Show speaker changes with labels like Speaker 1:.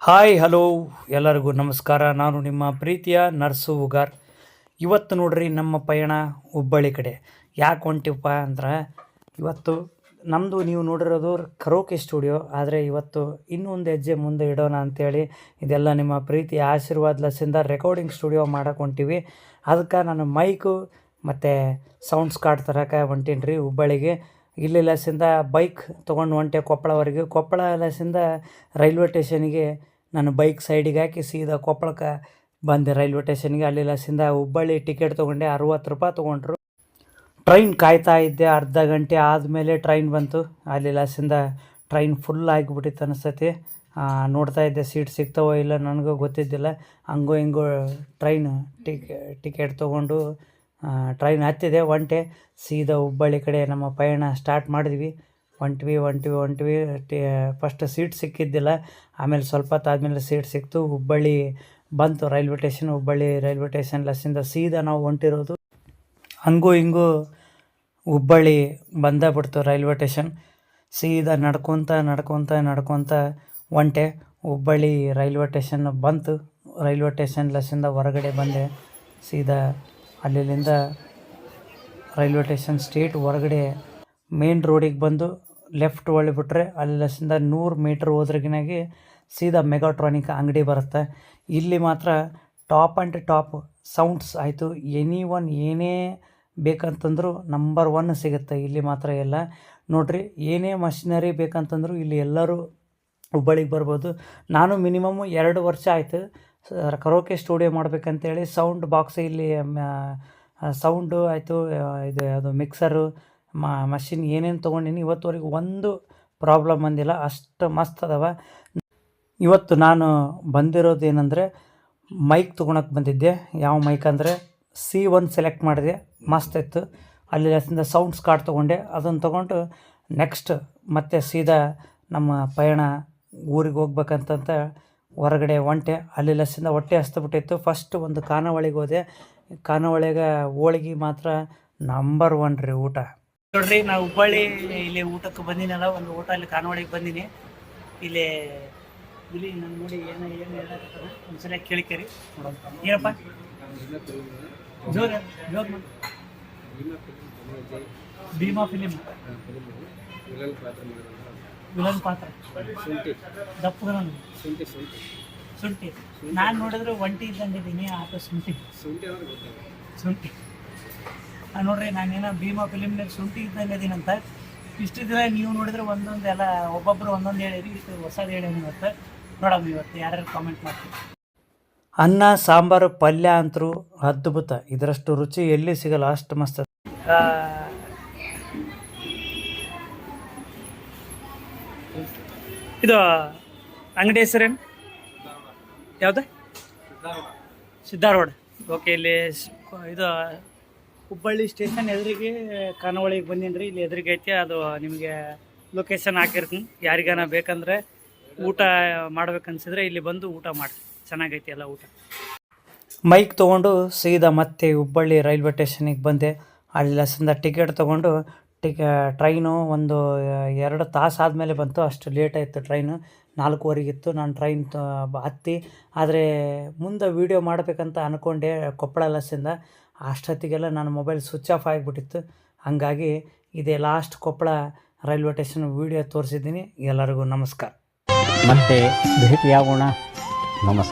Speaker 1: Hi, hello, ಎಲ್ಲರಿಗೂ ನಮಸ್ಕಾರ. ನಾನು ನಿಮ್ಮ ಪ್ರೀತಿಯ ನರ್ಸು ಉಗಾರ್. ಇವತ್ತು ನೋಡ್ರಿ ನಮ್ಮ ಪಯಣ ಹುಬ್ಬಳ್ಳಿ ಕಡೆ. ಯಾಕೆ ಹೊಂಟಿವಪ್ಪ ಅಂದ್ರೆ, ಇವತ್ತು ನಮ್ಮದು ನೀವು ನೋಡಿರೋದು ಕರೋಕೆ ಸ್ಟುಡಿಯೋ, ಆದರೆ ಇವತ್ತು ಇನ್ನೊಂದು ಹೆಜ್ಜೆ ಮುಂದೆ ಇಡೋಣ ಅಂತೇಳಿ ಇದೆಲ್ಲ ನಿಮ್ಮ ಪ್ರೀತಿಯ ಆಶೀರ್ವಾದ ಲಸಿಂದ ರೆಕಾರ್ಡಿಂಗ್ ಸ್ಟುಡಿಯೋ ಮಾಡಕ್ಕೆ ಹೊಂಟಿವಿ. ಅದಕ್ಕೆ ನಾನು ಮೈಕು ಮತ್ತು ಸೌಂಡ್ಸ್ ಕಾರ್ಡ್ ತರಕ್ಕೆ ಹೊಂಟೀನಿ ರೀ ಹುಬ್ಬಳ್ಳಿಗೆ. ಇಲ್ಲಿ ಲಸಿಂದ ಬೈಕ್ ತೊಗೊಂಡು ಹೊಂಟೆ ಕೊಪ್ಪಳವರೆಗೆ ಕೊಪ್ಪಳ ಲಸಿಂದ ರೈಲ್ವೆ ಸ್ಟೇಷನಿಗೆ ನಾನು ಬೈಕ್ ಸೈಡಿಗೆ ಹಾಕಿ ಸೀದಾ ಕೊಪ್ಪಳಕ್ಕೆ ಬಂದೆ. ರೈಲ್ವೆ ಸ್ಟೇಷನ್ಗೆ ಅಲ್ಲಿ ಲಸಿಂದ ಹುಬ್ಬಳ್ಳಿ ಟಿಕೆಟ್ ತೊಗೊಂಡೆ. ಅರುವತ್ತು ರೂಪಾಯಿ ತೊಗೊಂಡ್ರು. ಟ್ರೈನ್ ಕಾಯ್ತಾ ಇದ್ದೆ. ಅರ್ಧ ಗಂಟೆ ಆದಮೇಲೆ ಟ್ರೈನ್ ಬಂತು. ಅಲ್ಲಿ ಲಸಿಂದ ಟ್ರೈನ್ ಫುಲ್ ಆಗಿಬಿಟ್ಟಿತ್ತು ಅನಿಸ್ತತಿ. ನೋಡ್ತಾ ಇದ್ದೆ. ಸೀಟ್ ಸಿಗ್ತಾವೋ ಇಲ್ಲ ನನಗೂ ಗೊತ್ತಿದ್ದಿಲ್ಲ. ಹಂಗೋ ಹಿಂಗೋ ಟ್ರೈನ್ ಟಿಕೆ, ಟಿಕೆಟ್ ತೊಗೊಂಡು ಟ್ರೈನ್ ಹತ್ತಿದೆ ಒಂಟೆ ಸೀದಾ ಹುಬ್ಬಳ್ಳಿ ಕಡೆ ನಮ್ಮ ಪಯಣ ಸ್ಟಾರ್ಟ್ ಮಾಡಿದ್ವಿ. ಹೊಂಟ್ವಿ ಹೊಂಟ್ವಿ ಟಿ ಫಸ್ಟ್ ಸೀಟ್ ಸಿಕ್ಕಿದ್ದಿಲ್ಲ. ಆಮೇಲೆ ಸ್ವಲ್ಪ ಹೊತ್ತಾದ್ಮೇಲೆ ಸೀಟ್ ಸಿಕ್ತು. ಹುಬ್ಬಳ್ಳಿ ಬಂತು railway station Hubballi railway station ಲಸ್ಸಿಂದ ಸೀದಾ ನಾವು ಹೊಂಟಿರೋದು. ಹಂಗೂ ಹಿಂಗೂ ಹುಬ್ಬಳ್ಳಿ ಬಂದೇ ಬಿಡ್ತು ರೈಲ್ವೆ ಸ್ಟೇಷನ್ ಸೀದಾ ನಡ್ಕೊತ ನಡ್ಕೊತ ನಡ್ಕೊತ ಒಂಟೆ ಹುಬ್ಬಳ್ಳಿ ರೈಲ್ವೆ ಸ್ಟೇಷನ್ ಬಂತು. ರೈಲ್ವೆ ಸ್ಟೇಷನ್ ಲಸ್ಸಿಂದ ಹೊರಗಡೆ ಬಂದೆ. ಸೀದಾ ಅಲ್ಲಿಂದ ರೈಲ್ವೆ ಸ್ಟೇಷನ್ ಸ್ಟೇಟ್ ಹೊರಗಡೆ ಮೇನ್ ರೋಡಿಗೆ ಬಂದು ಲೆಫ್ಟ್ ಒಳ್ಳಿಬಿಟ್ರೆ ಅಲ್ಲಿಂದ ನೂರು ಮೀಟ್ರ್ ಹೋದ್ರಗಿನಾಗೆ ಸೀದಾ ಮೆಗಾಟ್ರಾನಿಕ್ ಅಂಗಡಿ ಬರುತ್ತೆ. ಇಲ್ಲಿ ಮಾತ್ರ ಟಾಪ್ ಆ್ಯಂಡ್ ಟಾಪ್ ಸೌಂಡ್ಸ್ ಆಯಿತು. ಎನಿ ಒನ್ ಏನೇ ಬೇಕಂತಂದ್ರೂ ನಂಬರ್ ಒನ್ ಸಿಗುತ್ತೆ ಇಲ್ಲಿ ಮಾತ್ರ ಎಲ್ಲ. ನೋಡ್ರಿ, ಏನೇ ಮಷಿನರಿ ಬೇಕಂತಂದ್ರೂ ಇಲ್ಲಿ ಎಲ್ಲರೂ ಹುಬ್ಬಳ್ಳಿಗೆ ಬರ್ಬೋದು. ನಾನು ಮಿನಿಮಮ್ ಎರಡು ವರ್ಷ ಆಯಿತು ಕರೋಕೆ ಸ್ಟುಡಿಯೋ ಮಾಡಬೇಕಂತೇಳಿ ಸೌಂಡ್ ಬಾಕ್ಸ್ ಇಲ್ಲಿ ಸೌಂಡು ಆಯಿತು ಇದು ಅದು ಮಿಕ್ಸರು ಮಷಿನ್ ಏನೇನು ತೊಗೊಂಡಿನಿ ಇವತ್ತುವರೆಗೂ ಒಂದು ಪ್ರಾಬ್ಲಮ್ ಬಂದಿಲ್ಲ, ಅಷ್ಟು ಮಸ್ತ್ ಅದಾವ. ಇವತ್ತು ನಾನು ಬಂದಿರೋದು ಏನಂದರೆ ಮೈಕ್ ತೊಗೊಳಕ್ಕೆ ಬಂದಿದ್ದೆ, ಯಾವ ಮೈಕ್ ಅಂದರೆ ಸಿ ಒನ್ ಸೆಲೆಕ್ಟ್ ಮಾಡಿದೆ, ಮಸ್ತ್ ಇತ್ತು. ಅಲ್ಲಿ ಸೌಂಡ್ ಸೌಂಡ್ಸ್ ಕಾರ್ಡ್ ತೊಗೊಂಡೆ, ಅದನ್ನು ತೊಗೊಂಡು ನೆಕ್ಸ್ಟ್ ಮತ್ತೆ ಸೀದಾ ನಮ್ಮ ಪಯಣ ಊರಿಗೆ ಹೋಗ್ಬೇಕಂತಂತ ಹೊರಗಡೆ ಹೊಂಟೆ ಅಲ್ಲಿ ಲಸ್ಸಿಂದ ಹೊಟ್ಟೆ ಹಸ್ದುಬಿಟ್ಟಿತ್ತು ಫಸ್ಟ್ ಒಂದು ಖಾನಾವಳಿಗೆ ಹೋದೆ. ಖಾನಾವಳಿಗೆ ಹೋಳಿಗೆ ಮಾತ್ರ ನಂಬರ್ ಒನ್ ರೀ ಊಟ. ನೋಡ್ರಿ ನಾವು ಹುಬ್ಬಳ್ಳಿ ಇಲ್ಲಿ ಊಟಕ್ಕೆ ಬಂದಿನಲ್ಲ ಒಂದು ಊಟ ಅಲ್ಲಿ ಖಾನಾವಳಿಗೆ ಬಂದೀನಿ. ಇಲ್ಲಿ ಇಲ್ಲಿ ನಾನು ನೋಡಿ ಏನೋ ಏನು ಹೇಳಕತ್ತಾರ ಒಂದ್ಸಲ ಕೇಳಿಕರಿ. ಏನಪ್ಪ? ಜೋರ್ ಜೋರ್. ಭೀಮಾ ಫಿಲಿಮ್. ವಿಲನ್ ಪಾತ್ರ. ದಪ್ಪದ ಶುಂಠಿ ನಾನು ನೋಡಿದ್ರೆ ಒಂಟಿ ಇದ್ದಂಗಿದ್ದೀನಿ ಆತ ಶುಂಠಿ. ಶುಂಠಿ ಆ ನೋಡ್ರಿ ನಾನೇನೋ ಭೀಮಾ ಫಿಲಿಮ್ನಾಗ ಶುಂಠಿ ಇದ್ದಂಗೆ ಅಂತ. ಇಷ್ಟು ದಿನ ನೀವು ನೋಡಿದ್ರೆ ಒಂದೊಂದು ಎಲ್ಲ ಒಬ್ಬೊಬ್ರು ಒಂದೊಂದು ಹೇಳಿರಿ ಇಷ್ಟು ಹೊಸದು ಹೇಳೀನಿ ಇವತ್ತು ನೋಡಮ್ಮ ಇವತ್ತು ಯಾರ್ಯಾರು ಕಾಮೆಂಟ್ ಮಾಡ್ತೀವಿ ಅನ್ನ ಸಾಂಬಾರು ಪಲ್ಯ ಅಂತರೂ ಅದ್ಭುತ. ಇದರಷ್ಟು ರುಚಿ ಎಲ್ಲಿ ಸಿಗಲ್ಲ ಅಷ್ಟು ಮಸ್ತ್. ಇದು ಅಂಗಡಿ ಹೆಸರೇನು ಯಾವುದು? ಸಿದ್ಧಾರವಾಡ. ಓಕೆ ಇಲ್ಲಿ ಇದು ಹುಬ್ಬಳ್ಳಿ ಸ್ಟೇಷನ್ ಎದುರಿಗೆ ಖಾನಾವಳಿಗೆ ಬಂದೀನಿ ರೀ ಇಲ್ಲಿ ಎದುರಿಗೆ ಐತೆ, ಅದು ನಿಮಗೆ ಲೊಕೇಶನ್ ಹಾಕಿರ್ತೀನಿ. ಯಾರಿಗಾನ ಬೇಕಂದ್ರೆ ಊಟ ಮಾಡ್ಬೇಕನ್ಸಿದ್ರೆ ಇಲ್ಲಿ ಬಂದು ಊಟ ಮಾಡಿ. ಚೆನ್ನಾಗೈತಿ ಎಲ್ಲ ಊಟ. ಮೈಕ್ ತೊಗೊಂಡು ಸೀದಾ ಮತ್ತೆ ಹುಬ್ಬಳ್ಳಿ ರೈಲ್ವೆ ಸ್ಟೇಷನಿಗೆ ಬಂದೆ. ಅಲ್ಲಿ ಲಸಿಂದ ಟಿಕೆಟ್ ತೊಗೊಂಡು ಟಿಕ ಟ್ರೈನು ಒಂದು ಎರಡು ತಾಸು ಆದಮೇಲೆ ಬಂತು. ಅಷ್ಟು ಲೇಟ್ ಆಯಿತು ಟ್ರೈನು. ನಾಲ್ಕುವರೆಗಿತ್ತು ನಾನು ಟ್ರೈನ್ ತ ಹತ್ತಿ. ಆದರೆ ಮುಂದೆ ವೀಡಿಯೋ ಮಾಡಬೇಕಂತ ಅಂದ್ಕೊಂಡೆ ಕೊಪ್ಪಳ ಲಸ್ಸಿಂದ ಅಷ್ಟೊತ್ತಿಗೆಲ್ಲ ನನ್ನ ಮೊಬೈಲ್ ಸ್ವಿಚ್ ಆಫ್ ಆಗಿಬಿಟ್ಟಿತ್ತು. ಹಾಗಾಗಿ ಇದೇ last Koppal railway station video ತೋರಿಸಿದ್ದೀನಿ. ಎಲ್ಲರಿಗೂ ನಮಸ್ಕಾರ.
Speaker 2: ಮತ್ತೆ ಭೇಟಿಯಾಗೋಣ. ನಮಸ್ಕಾರ.